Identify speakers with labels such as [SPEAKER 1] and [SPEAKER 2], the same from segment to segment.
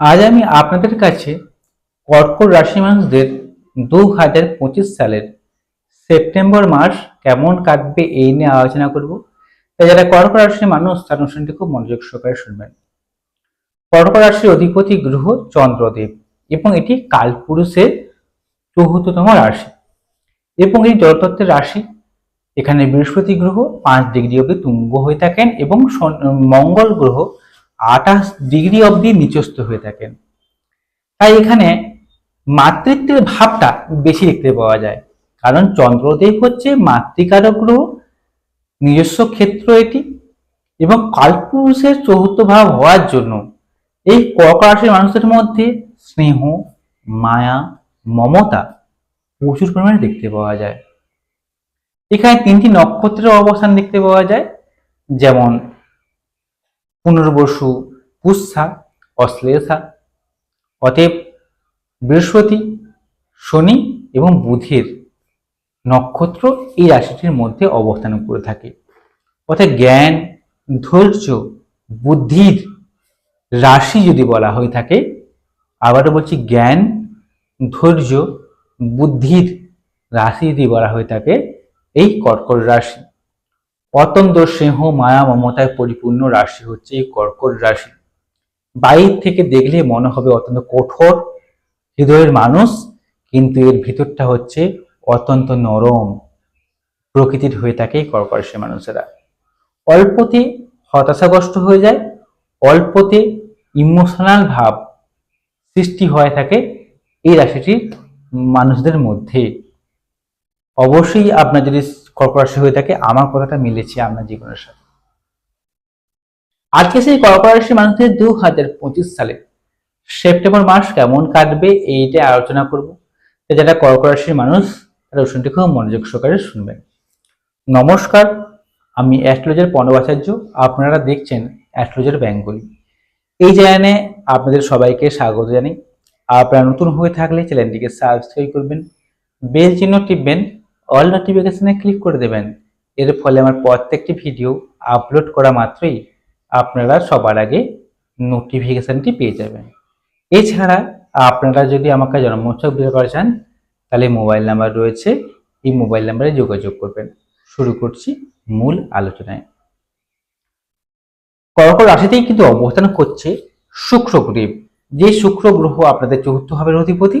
[SPEAKER 1] আজ আমি আপনাদের কাছে কর্কট রাশি মানুষদের দু হাজার পঁচিশ সালের সেপ্টেম্বর মাস কেমন কাটবে এই নিয়ে আলোচনা করব। তাই যারা কর্কট রাশির মানুষ, তার অনুষ্ঠানটি খুব মনোযোগ সহকারে শুনবেন। কর্কট রাশির অধিপতি গ্রহ চন্দ্রদেব এবং এটি কালপুরুষের চতুর্থতম রাশি এবং এই জলতত্ত্বের রাশি। এখানে বৃহস্পতি গ্রহ পাঁচ ডিগ্রি অবধি তুঙ্গ হয়ে থাকেন এবং মঙ্গল গ্রহ আঠাশ ডিগ্রি অবধি নিচস্থ হয়ে থাকেন। তাই এখানে মাতৃত্বের ভাবটা বেশি দেখতে পাওয়া যায়। কারণ চন্দ্রদেব হচ্ছে মাতৃকারক গ্রহ, নিজস্ব ক্ষেত্র এটি, এবং কালপুরুষের চতুর্থ ভাব হওয়ার জন্য এই কর্ক রাশির মানুষদের মধ্যে স্নেহ, মায়া, মমতা প্রচুর পরিমাণে দেখতে পাওয়া যায়। এখানে তিনটি নক্ষত্রের অবস্থান দেখতে পাওয়া যায়। যেমন পুনর্বসু পুষ্যা অশ্লেষা। অতএব বৃহস্পতি, শনি এবং বুধের নক্ষত্র এই রাশিটির মধ্যে অবস্থান করে থাকে। অর্থাৎ জ্ঞান, ধৈর্য, বুদ্ধির রাশি যদি বলা হয়ে থাকে, আবারও বলছি জ্ঞান, ধৈর্য, বুদ্ধির রাশি যদি বলা হয়ে থাকে, এই কর্কট রাশি। অত্যন্ত স্নেহ মায়া মমতায় পরিপূর্ণ রাশি হচ্ছে এই কর্কট রাশি। বাইর থেকে দেখলে মনে হবে অত্যন্ত কঠোর হৃদয়ের মানুষ, কিন্তু এর ভিতরটা হচ্ছে অত্যন্ত নরম প্রকৃতির হয়ে থাকে কর্কট মানুষেরা। অল্পতে হতাশাগ্রস্ত হয়ে যায়, অল্পতে ইমোশনাল ভাব সৃষ্টি হয়ে থাকে এই রাশিটির মানুষদের মধ্যে। অবশ্যই আপনার যদি কর্কট রাশি হয়ে থাকে, আমার কথাটা মিলেছে আপনার জীবনের সাথে। আজকে সেই কর্কট রাশির মানুষদের দু হাজার পঁচিশ সালে সেপ্টেম্বর মাস কেমন কাটবে এইটা আলোচনা করব। যারা কর্কট মানুষ, তারা অনুষ্ঠানটি খুব মনোযোগ সহকারে শুনবেন। নমস্কার, আমি অ্যাস্ট্রোলজার পর্ণবাচার্য আপনারা দেখছেন অ্যাস্ট্রোলজার বেঙ্গলি। এই চ্যানেলে আপনাদের সবাইকে স্বাগত জানাই। আপনারা নতুন হয়ে থাকলে চ্যানেলটিকে সাবস্ক্রাইব করবেন, বেল চিহ্ন টিপবেন অল নোটিফিকেশনে ক্লিক করে দেবেন। এর ফলে আমার প্রত্যেকটি ভিডিও আপলোড করা মাত্রই আপনারা সবার আগে নোটিফিকেশনটি পেয়ে যাবেন। এছাড়া আপনারা যদি আমাকে জন্মোৎসব বিয়ে করা চান, তাহলে মোবাইল নাম্বার রয়েছে। এই মোবাইল নাম্বারে যোগাযোগ করবেন। শুরু করছি মূল আলোচনায়। কর্কট রাশিতেই কিন্তু অবস্থান করছে শুক্র গ্রহ। যে শুক্র গ্রহ আপনাদের চতুর্থ ভাবের অধিপতি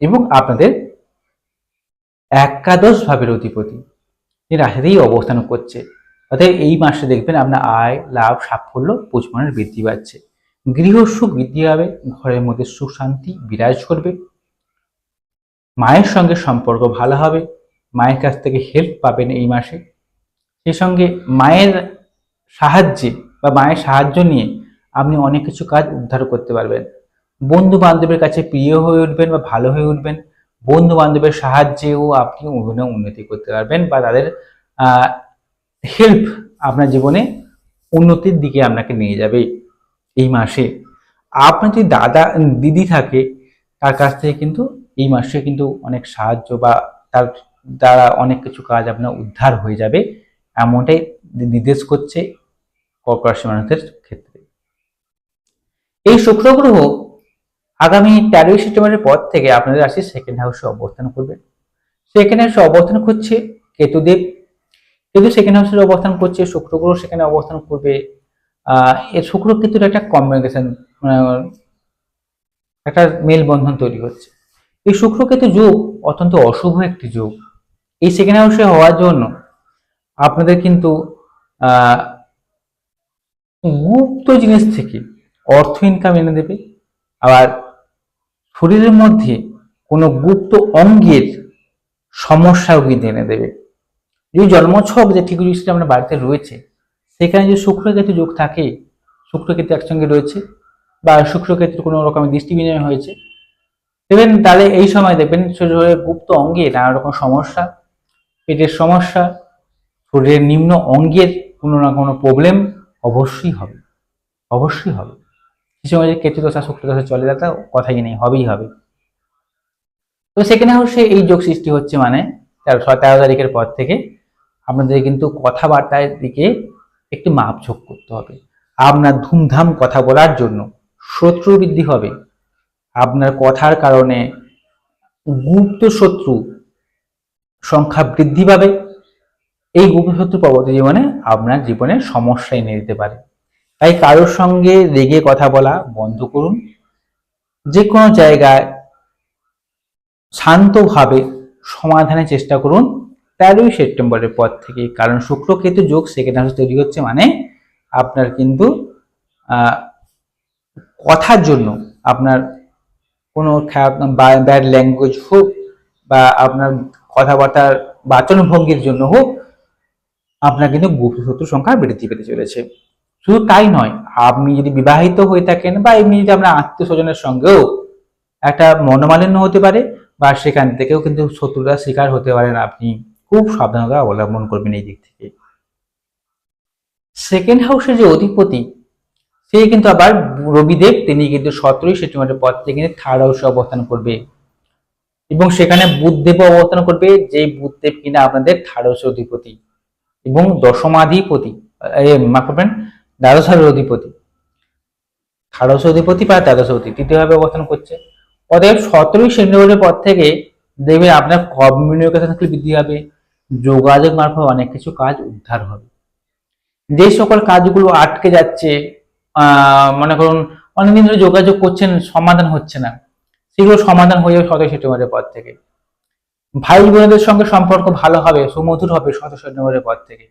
[SPEAKER 1] এবং আপনাদের একাদশ ভাবের অধিপতি। এই রাশিতেই অবস্থান করছে। অর্থাৎ এই মাসে দেখবেন আপনার আয়, লাভ, সাফল্য প্রচুর বৃদ্ধি পাচ্ছে। গৃহ সুখ বৃদ্ধি হবে ঘরের মধ্যে সুখ শান্তি বিরাজ করবে। মায়ের সঙ্গে সম্পর্ক ভালো হবে। মায়ের কাছ থেকে হেল্প পাবেন এই মাসে। সেই সঙ্গে মায়ের সাহায্যে বা মায়ের সাহায্য নিয়ে আপনি অনেক কিছু কাজ উদ্ধার করতে পারবেন। বন্ধু বান্ধবের কাছে প্রিয় হয়ে উঠবেন বা ভালো হয়ে উঠবেন। বন্ধু বান্ধবের সাহায্যেও আপনি অভিনয় উন্নতি করতে পারবেন বা তাদের হেল্প আপনার জীবনে উন্নতির দিকে আপনাকে নিয়ে যাবে এই মাসে। আপনার যদি দাদা, দিদি থাকে, তার কাছ থেকে কিন্তু এই মাসে কিন্তু অনেক সাহায্য বা তার দ্বারা অনেক কিছু কাজ আপনার উদ্ধার হয়ে যাবে এমনটাই নির্দেশ করছে কর্কট রাশি মানুষদের ক্ষেত্রে। এই শুক্র গ্রহ আগামী তেরোই সেপ্টেম্বরের পর থেকে আপনাদের রাশি সেকেন্ড হাউসে অবস্থান করবে। সেকেন্ড হাউসে অবস্থান করছে কেতুদেব। কেতু সেকেন্ড হাউসের অবস্থান করছে শুক্র গ্রহ সেখানে অবস্থান করবে। এর শুক্র কেতুর একটা কম্বিনেশন একটা মেলবন্ধন তৈরি হচ্ছে। এই শুক্র কেতু যোগ অত্যন্ত অশুভ একটি যোগ। এই সেকেন্ড হাউসে হওয়ার জন্য আপনাদের কিন্তু গুপ্ত জিনিস থেকে অর্থ ইনকাম এনে দেবে। আবার শরীরের মধ্যে কোনো গুপ্ত অঙ্গের সমস্যাও কিন্তু এনে দেবে। যদি জন্মছক যে ঠিক জিনিসটা আমরা বাড়িতে রয়েছে, সেখানে যদি শুক্রকেতু যোগ থাকে, শুক্রকেতু একসঙ্গে রয়েছে বা শুক্রকেতুর কোনো রকমের দৃষ্টি বিনিময় হয়েছে, দেখবেন তাহলে এই সময় দেখবেন শরীরের গুপ্ত অঙ্গে নানা রকম সমস্যা, পেটের সমস্যা, শরীরের নিম্ন অঙ্গের কোনো না কোনো প্রবলেম অবশ্যই হবে অবশ্যই হবে। সে সময় যে, কেতু দশা, শুক্র দশা, চলে যাতে কথাই নেই? হবেই হবে। তো সেখানে হচ্ছে এই যোগ সৃষ্টি হচ্ছে মানে তেরো তেরো তারিখের পর থেকে আপনাদের কিন্তু কথাবার্তার দিকে একটু মাপঝোক করতে হবে। আপনার ধুমধাম কথা বলার জন্য শত্রু বৃদ্ধি হবে। আপনার কথার কারণে গুপ্ত শত্রু সংখ্যা বৃদ্ধি পাবে। এই গুপ্ত শত্রু পরবর্তী জীবনে আপনার জীবনে সমস্যা এনে দিতে পারে। তাই কারোর সঙ্গে রেগে কথা বলা বন্ধ করুন। যে কোনো জায়গায় শান্তভাবে সমাধানের চেষ্টা করুন। তেরোই সেপ্টেম্বরের পর থেকে, কারণ শুক্র কেতু যোগ সেকেন্ড হাউস তৈরি হচ্ছে মানে আপনার কিন্তু কথার জন্য আপনার কোনো ব্যাড ল্যাঙ্গুয়েজ হোক বা আপনার কথাবার্তার বাচনভঙ্গির জন্য হোক, আপনার কিন্তু গুপ্ত শত্রুর সংখ্যা বৃদ্ধি পেতে চলেছে। শুধু তাই নয়, আপনি যদি বিবাহিত হয়ে থাকেন বা এমনি যদি আপনার আত্মীয় স্বজনের সঙ্গেও একটা মনোমালিন্য হতে পারে বা সেখান থেকেও কিন্তু শত্রুতার শিকার হতে পারেন, আপনি খুব সাবধানতা অবলম্বন করবেন এই দিক থেকে। সেকেন্ড হাউসের যে অধিপতি, সে কিন্তু আবার রবিদেব, তিনি কিন্তু সতেরোই সেপ্টেম্বরের পর থেকে কিন্তু থার্ড হাউসে অবস্থান করবে। এবং সেখানে বুধদেব অবস্থান করবে যে বুধদেব কিনা আপনাদের থার্ড হাউসের অধিপতি এবং দশমাধিপতি মাফ করবেন দ্বাদশ হাউসের অধিপতি। হাউসের অধিপতি বা দ্বাদশ অধিপতি তৃতীয়ভাবে অবস্থান করছে। অতএব সতেরোই সেপ্টেম্বরের পর থেকে দেখবেন আপনার কমিউনিকেশন স্কিল বৃদ্ধি হবে, যোগাযোগ মারফত অনেক কিছু কাজ উদ্ধার হবে। যে সকল কাজগুলো আটকে যাচ্ছে মনে করুন অনেকদিন ধরে যোগাযোগ করছেন, সমাধান হচ্ছে না। সেগুলো সমাধান হয়ে যাবে সতেরো সেপ্টেম্বরের পর থেকে। ভাই বোনদের সঙ্গে সম্পর্ক ভালো হবে, সুমধুর হবে সতেরো সেপ্টেম্বরের পর থেকে।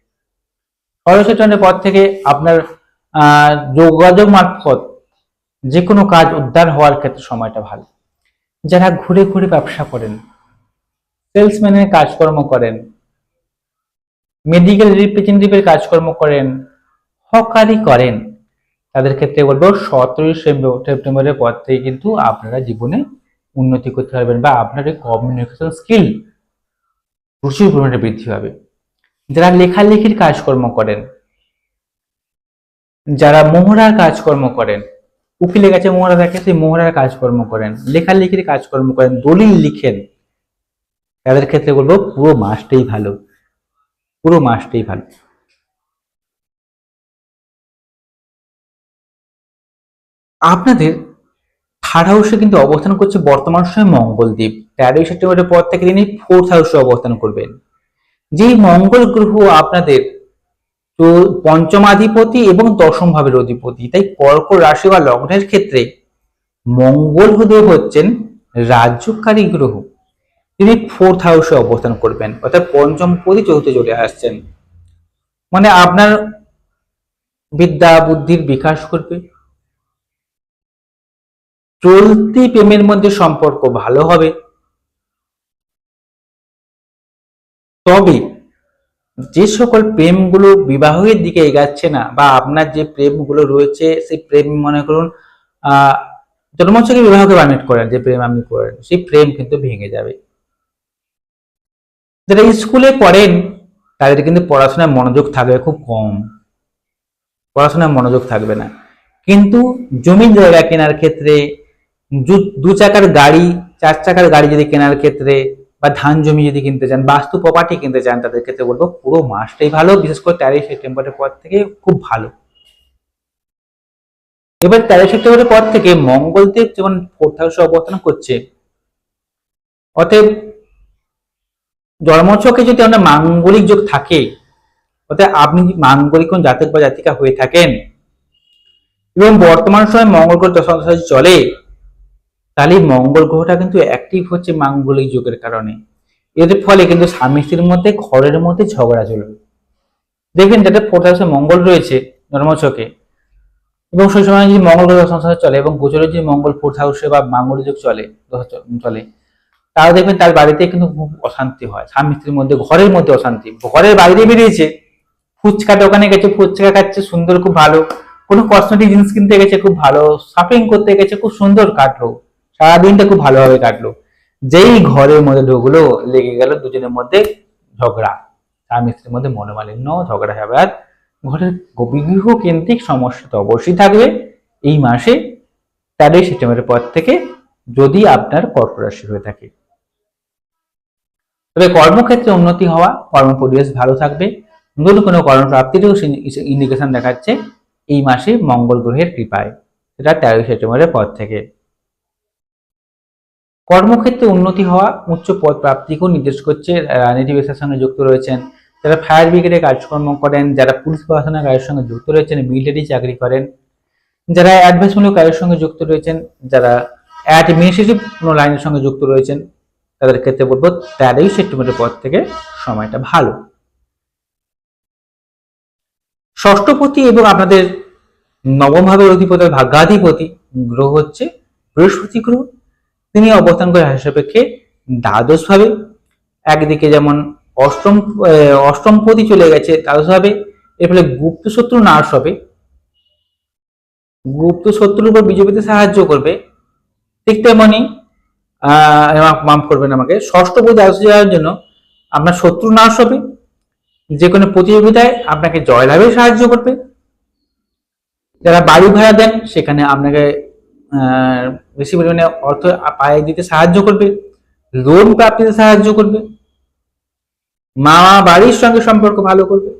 [SPEAKER 1] সতেরো সেপ্টেম্বরের পর থেকে আপনার যোগাযোগ মারফত যে কোনো কাজ উদ্ধার হওয়ার ক্ষেত্রে সময়টা ভালো। যারা ঘুরে ঘুরে ব্যবসা করেন সেলসম্যানের কাজকর্ম করেন মেডিকেল রিপ্রেজেন্টেটিভের কাজকর্ম করেন, হকারি করেন, তাদের ক্ষেত্রে বলব সতেরোই সেপ্টেম্বরের পর থেকে কিন্তু আপনারা জীবনে উন্নতি করতে পারবেন বা আপনার কমিউনিকেশন স্কিল প্রচুর পরিমাণে বৃদ্ধি পাবে। যারা লেখালেখির কাজকর্ম করেন যারা মোহরার কাজকর্ম করেন, উকিলের কাছে মোহরা থাকে, সেই মোহরার কাজকর্ম করেন, লেখালেখির কাজকর্ম করেন, দলিল লিখেন, তাদের ক্ষেত্রে বলব পুরো মাসটাই ভালো, পুরো মাসটাই ভালো। আপনাদের থার্ড হাউসে কিন্তু অবস্থান করছে বর্তমান সময় মঙ্গলদ্বীপ। তেরোই সেপ্টেম্বরের পর থেকে তিনি ফোর্থ হাউসে অবস্থান করবেন। যেই মঙ্গল গ্রহ আপনাদের তো পঞ্চমাধিপতি এবং দশম ভাবের অধিপতি। তাই কর্ক রাশি বা লগ্নের ক্ষেত্রে মঙ্গল দেব হচ্ছেন রাজ্যকারী গ্রহ। তিনি ফোর্থ হাউসে অবস্থান করবেন। অর্থাৎ পঞ্চম পদি চতুর্থে চলে আসছেন। মানে আপনার বিদ্যা বুদ্ধির বিকাশ করবে চলতি প্রেমের মধ্যে সম্পর্ক ভালো হবে। তবে যে সকল প্রেমগুলো বিবাহের দিকে এগাচ্ছে না বা আপনার যে প্রেমগুলো রয়েছে, সেই প্রেম মনে করুন জন্মোৎসকে বিবাহকে বার্নেট করেন, যে প্রেম আপনি করেন, সেই প্রেম কিন্তু ভেঙে যাবে। যারা স্কুলে পড়েন, তাদের কিন্তু পড়াশোনায় মনোযোগ থাকবে খুব কম। পড়াশোনায় মনোযোগ থাকবে না। কিন্তু জমি জায়গা কেনার ক্ষেত্রে দু চাকার গাড়ি, চার চাকার গাড়ি যদি কেনার ক্ষেত্রে বা ধান জমি যদি কিনতে চান, বাস্তু প্রপার্টি কিনতে চান, তাদের ক্ষেত্রে বলব পুরো মাসটাই ভালো, বিশেষ করে তেরোই সেপ্টেম্বরের পর থেকে খুব ভালো। এবার তেরোই সেপ্টেম্বরের পর থেকে মঙ্গলদেব যেমন ফোর্থ হাউসে অবস্থান করছে, অতএব জন্মছকে যদি আমরা মাঙ্গলিক যোগ থাকে অর্থাৎ আপনি মাঙ্গলিক কোন জাতক বা জাতিকা হয়ে থাকেন। এবং বর্তমান সময় মঙ্গল গ্রহ দশাদশায় চলে তাহলে মঙ্গল গ্রহটা কিন্তু অ্যাক্টিভ হচ্ছে মাঙ্গলিক যুগের কারণে। এর ফলে কিন্তু স্বামী স্ত্রীর মধ্যে ঘরের মধ্যে ঝগড়া চলবে। দেখবেন যাদের হাউসে মঙ্গল রয়েছে জন্মছকে এবং সেই সময় যদি মঙ্গল গ্রহ সংসার চলে, এবং গোচরে যদি মঙ্গল ফোর্থ হাউসে বা মাঙ্গল যুগ চলে চলে, তাহলে দেখবেন তার বাড়িতে কিন্তু খুব অশান্তি হয়। স্বামী স্ত্রীর মধ্যে, ঘরের মধ্যে অশান্তি। ঘরের বাইরে বেরিয়েছে, ফুচকা দোকানে গেছে, ফুচকা খাচ্ছে, সুন্দর, খুব ভালো। কোনো কসমেটিক জিনিস কিনতে গেছে, খুব ভালো। শপিং করতে গেছে, খুব সুন্দর কাটলো সারাদিনটা খুব ভালোভাবে কাটলো। যেই ঘরের মধ্যে ঢুকলো, লেগে গেল দুজনের মধ্যে ঝগড়া। স্বামী স্ত্রীর মধ্যে মনোমালিন্য, ঝগড়া আর ঘরের গৃহ কেন্দ্রিক সমস্যা তো অবশ্যই থাকবে। এই মাসে তেরোই সেপ্টেম্বরের পর থেকে যদি আপনার কর্ক রাশি হয়ে থাকে। তবে কর্মক্ষেত্রে উন্নতি হওয়া, কর্ম পরিবেশ ভালো থাকবে। নতুন কোনো কর্মপ্রাপ্তিরও ইন্ডিকেশন দেখাচ্ছে এই মাসে মঙ্গল গ্রহের কৃপায়। সেটা তেরোই সেপ্টেম্বরের পর থেকে। কর্মক্ষেত্রে উন্নতি হওয়া উচ্চ পদ প্রাপ্তিকেও নির্দেশ করছে রাজনীতি ব্যবসার সঙ্গে যুক্ত রয়েছেন। যারা ফায়ার ব্রিগেডে কাজকর্ম করেন, যারা পুলিশ প্রশাসনের কাজের সঙ্গে যুক্ত রয়েছেন মিলিটারি চাকরি করেন, যারা অ্যাডভাইসমূলক কাজের সঙ্গে যুক্ত রয়েছেন, যারা অ্যাডমিনিস্ট্রেটিভ কোনো লাইনের সঙ্গে যুক্ত রয়েছেন, তাদের ক্ষেত্রে বলব তেরোই সেপ্টেম্বরের পর থেকে সময়টা ভালো। ষষ্ঠপতি এবং আপনাদের নবমভাবে অধিপতি, ভাগ্যাধিপতি গ্রহ হচ্ছে বৃহস্পতি গ্রহ। তিনি অবস্থান করে রাশি সাপেক্ষে দ্বাদশ ভাবে একদিকে যেমন অষ্টম অষ্টমপতি চলে গেছে দ্বাদশ ভাবে এর ফলে গুপ্ত শত্রু নাশ হবে। গুপ্ত শত্রুর উপর বিজেপিতে সাহায্য করবে। ঠিক তেমনি মাফ করবেন আমাকে, ষষ্ঠ পতি দ্বাদশ যাওয়ার জন্য আপনার শত্রু নাশ হবে। যে কোনো প্রতিযোগিতায় আপনাকে জয়লাভে সাহায্য করবে। যারা বাড়ি ভাড়া দেন, সেখানে আপনাকে বেশি পরিমাণে অর্থ পায়ে দিতে সাহায্য করবে, লোন প্রাপ্তিতে সাহায্য করবে মা বাড়ির সঙ্গে সম্পর্ক ভালো করবে।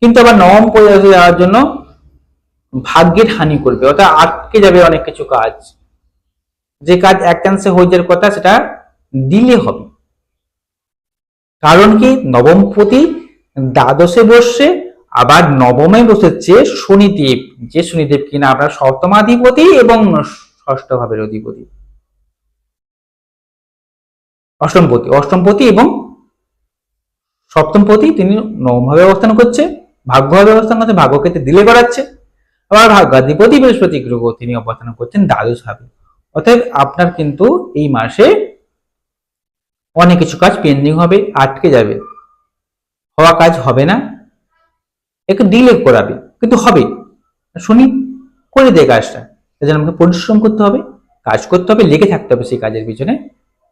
[SPEAKER 1] কিন্তু আবার নবম পরিবারে যাওয়ার জন্য ভাগ্যের হানি করবে, অর্থাৎ আটকে যাবে অনেক কিছু কাজ। যে কাজ একাংশে হয়ে যাওয়ার কথা সেটা দিলে হবে। কারণ কি? নবমপতি দ্বাদশে বসছে আবার নবমে বসেছে শনিদেব। যে শনিদেব কিনা আপনার সপ্তমাধিপতি এবং ষষ্ঠ ভাবের অধিপতি। অষ্টমপতি অষ্টমপতি এবং সপ্তমপতি তিনি নবমভাবে অবস্থান করছে ভাগ্যভাবে অবস্থান করছে ভাগ্যক্ষেত্রে দিলে করাচ্ছে আবার ভাগ্যাধিপতি বৃহস্পতি গ্রহ তিনি অবস্থান করছেন দ্বাদশ ভাবে। অতএব আপনার কিন্তু এই মাসে অনেক কিছু কাজ পেন্ডিং হবে, আটকে যাবে। হওয়া কাজ হবে না। একটু ডিলে করাবে। কিন্তু হবে। শুনি, করে দে কাজটা। তার জন্য আমাকে পরিশ্রম করতে হবে, কাজ করতে হবে, লেগে থাকতে হবে সেই কাজের পিছনে।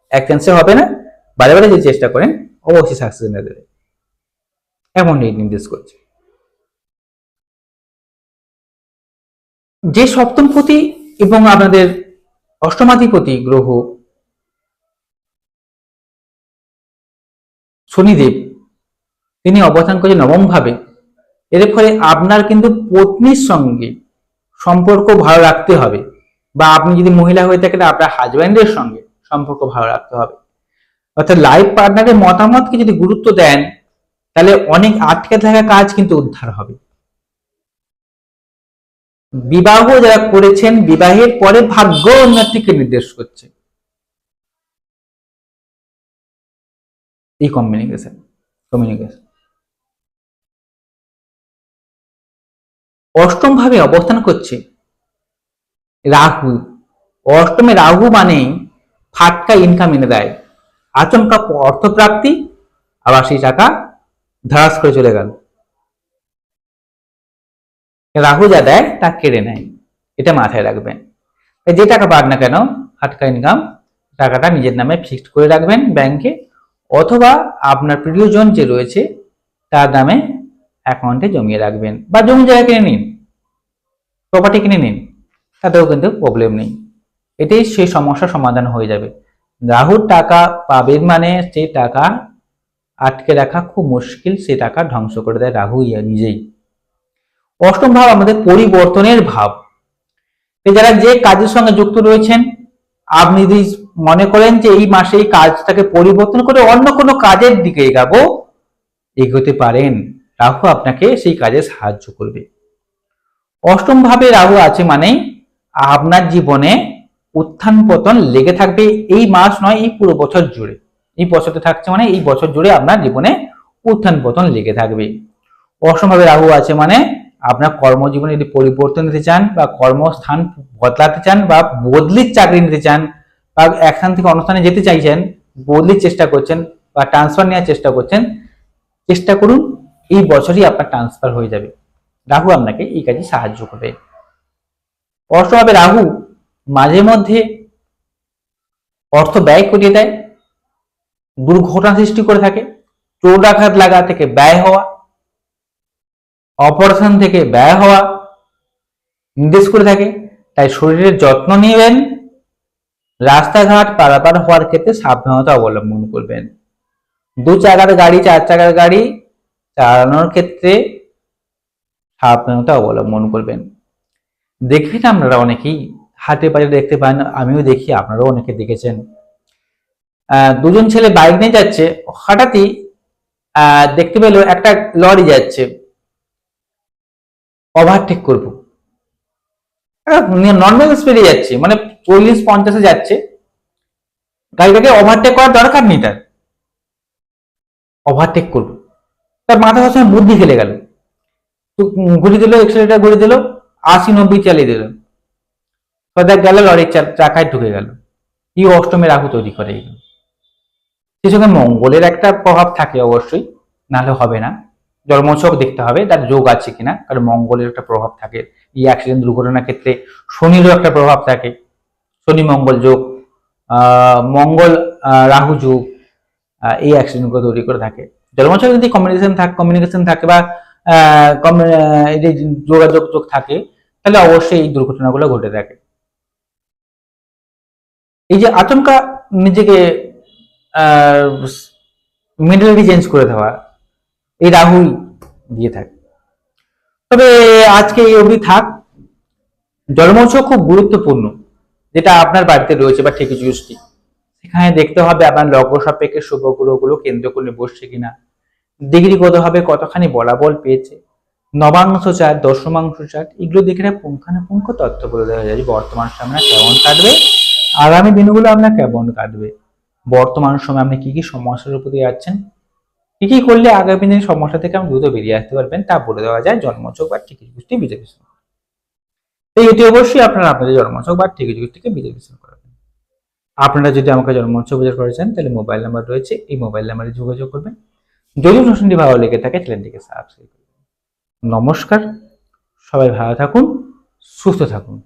[SPEAKER 1] এক ক্যান্সেল হবে না। বারে বারে যে চেষ্টা করেন, অবশ্যই সাকসেস এনে দেবে। এমন নির্দেশ করছে। যে সপ্তমপতি এবং আপনাদের অষ্টমাধিপতি গ্রহ, শনিদেব, তিনি অবস্থান করছে নবম ভাবে এর ফলে আপনার কিন্তু পত্নীর সঙ্গে সম্পর্ক ভালো রাখতে হবে বা আপনি যদি মহিলা হয়ে থাকেন, আপনার হাজব্যান্ডের সঙ্গে সম্পর্ক ভালো রাখতে হবে। অর্থাৎ লাইফ পার্টনারের মতামতকে যদি গুরুত্ব দেন, তাহলে অনেক আটকে থাকা কাজ কিন্তু উদ্ধার হবে। বিবাহ যারা করেছেন, বিবাহের পরে ভাগ্য উন্নতিকে নির্দেশ করছে। এই কমিউনিকেশন কমিউনিকেশন অষ্টম ভাবে অবস্থান করছে। রাহু। অষ্টমে রাহু মানে ফাটকা ইনকাম এনে দেয়। আচমকা অর্থপ্রাপ্তি আবার সেই টাকা ধারাস করে চলে গেল। রাহু যা দেয় তা কেড়ে নেয়। এটা মাথায় রাখবেন। যে টাকা পান না কেন, ফাটকা ইনকাম টাকাটা নিজের নামে ফিক্সড করে রাখবেন ব্যাংকে অথবা আপনার প্রিয়জন যে রয়েছে তার নামে অ্যাকাউন্টে জমিয়ে রাখবেন বা জমি জায়গা কিনে নিন প্রপার্টি কিনে নিন, তাতেও কিন্তু প্রবলেম নেই। এটাই সেই সমস্যার সমাধান হয়ে যাবে। রাহুর টাকা পাবেন মানে সেই টাকা আটকে রাখা খুব মুশকিল সেই টাকা ধ্বংস করে দেয় রাহু ইয়া নিজেই। অষ্টম ভাব, আমাদের পরিবর্তনের ভাব। যারা যে কাজের সঙ্গে যুক্ত রয়েছেন, আপনি যদি মনে করেন যে এই মাসে এই কাজটাকে পরিবর্তন করে অন্য কোনো কাজের দিকে এগাবো, এগোতে পারেন। রাহু আপনাকে সেই কাজে সাহায্য করবে। অষ্টম ভাবে রাহু আছে মানে আপনার জীবনে উত্থান পতন লেগে থাকবে এই মাস নয়, এই পুরো বছর জুড়ে। এই বছরতে থাকছে মানে এই বছর জুড়ে আপনার জীবনে উত্থান পতন লেগে থাকবে। অষ্টম ভাবে রাহু আছে মানে আপনার কর্মজীবনে যদি পরিবর্তন নিতে চান বা কর্মস্থান বদলাতে চান বা বদলির চাকরি নিতে চান বা এক স্থান থেকে অন্য স্থানে যেতে চাইছেন, বদলির চেষ্টা করছেন বা ট্রান্সফার নেওয়ার চেষ্টা করছেন, চেষ্টা করুন। এই বছরই আপনার ট্রান্সফার হয়ে যাবে। রাহু আপনাকে এই কাজে সাহায্য করবে। অষ্টভাবে রাহু, মাঝে মধ্যে অর্থ ব্যয় করিয়ে দেয়, দুর্ঘটনা সৃষ্টি করে থাকে চোরাঘাত লাগা থেকে ব্যয় হওয়া অপারেশন থেকে ব্যয় হওয়া, নির্দেশ করে থাকে, তাই শরীরের যত্ন নেবেন, রাস্তাঘাট পারাপার হওয়ার ক্ষেত্রে সাবধানতা অবলম্বন করবেন। দু চাকার গাড়ি, চার চাকার গাড়ি চালানোর ক্ষেত্রে সাবধানতা অবলম্বন করবেন। দেখবেন আপনারা অনেকেই হাটে বাজারে দেখতে পান, আমিও দেখি, আপনারাও অনেকে দেখেছেন। দুজন ছেলে বাইক নিয়ে যাচ্ছে, হঠাৎই দেখতে পেল একটা লরি যাচ্ছে। ওভারটেক করব। নর্মাল স্পিডে যাচ্ছে মানে চল্লিশ পঞ্চাশে যাচ্ছে। গাড়িটাকে ওভারটেক করার দরকার নেই তার। ওভারটেক করব। তার মাথা সবসময় বুদ্ধি খেলে গেল। ঘুরে দিল এক্সেলেটার ঘুরে দিল, আশি নব্বই চালিয়ে দিল। দেখ গেল, লরির চাকায় ঢুকে গেল। এই অষ্টমী রাহু তৈরি করে এগুলো সেই সঙ্গে মঙ্গলের একটা প্রভাব থাকে অবশ্যই, নাহলে হবে না। জন্মছক দেখতে হবে, তার যোগ আছে কিনা, কারণ মঙ্গলের একটা প্রভাব থাকে। এই অ্যাক্সিডেন্ট দুর্ঘটনার ক্ষেত্রে শনিরও একটা প্রভাব থাকে। শনি মঙ্গল যোগ মঙ্গল রাহু যোগ এই অ্যাক্সিডেন্টগুলো তৈরি করে থাকে। জন্মছক যদি কমিউনিকেশন থাকে কমিউনিকেশন থাকে বা যে যোগাযোগ যোগ থাকে, তাহলে অবশ্যই এই দুর্ঘটনাগুলো ঘটে থাকে। এই যে আচমকা নিজেকে মেন্টালিটি চেঞ্জ করে দেওয়া, এই রাহুল দিয়ে থাকে। তবে আজকে এই অবধি থাক জলমোৎসব খুব গুরুত্বপূর্ণ, যেটা আপনার বাড়িতে রয়েছে বা ঠিকই সেখানে দেখতে হবে আপনার লগ্ন সাপেক্ষে শুভ গ্রহগুলো কেন্দ্র করে বসছে কিনা। ডিগ্রি কত হবে, কতখানি বলাবল পেয়েছে, নবাংশ চার দশমাংশ চার এগুলো দেখে পুঙ্খানুপুঙ্খ তথ্য বলে দেওয়া যায় বর্তমান সময় আপনার কেমন কাটবে, আগামী দিনগুলো আপনার কেমন কাটবে, বর্তমান সময় আপনি কি কি সমস্যার উপর দিয়ে যাচ্ছেন, কি কি করলে আগামী দিনের সমস্যা থেকে আপনি দ্রুত বেরিয়ে আসতে পারবেন তা বলে দেওয়া যায় জন্মচক বা টিকিট গোষ্ঠী বিজয় বিশ্লেষণ এটি অবশ্যই আপনারা আপনাদের জন্মচক বা টিকিট গোষ্ঠীকে বিজয় বিশ্লেষণ আপনারা যদি আমাকে জন্মোৎসব করে চান তাহলে মোবাইল নাম্বার রয়েছে। এই মোবাইল নাম্বারে যোগাযোগ করবেন। যদি অনুষ্ঠানটি ভালো লেগে থাকে, চ্যানেলটিকে সাবস্ক্রাইব করবেন। নমস্কার। সবাই ভালো থাকুন, সুস্থ থাকুন।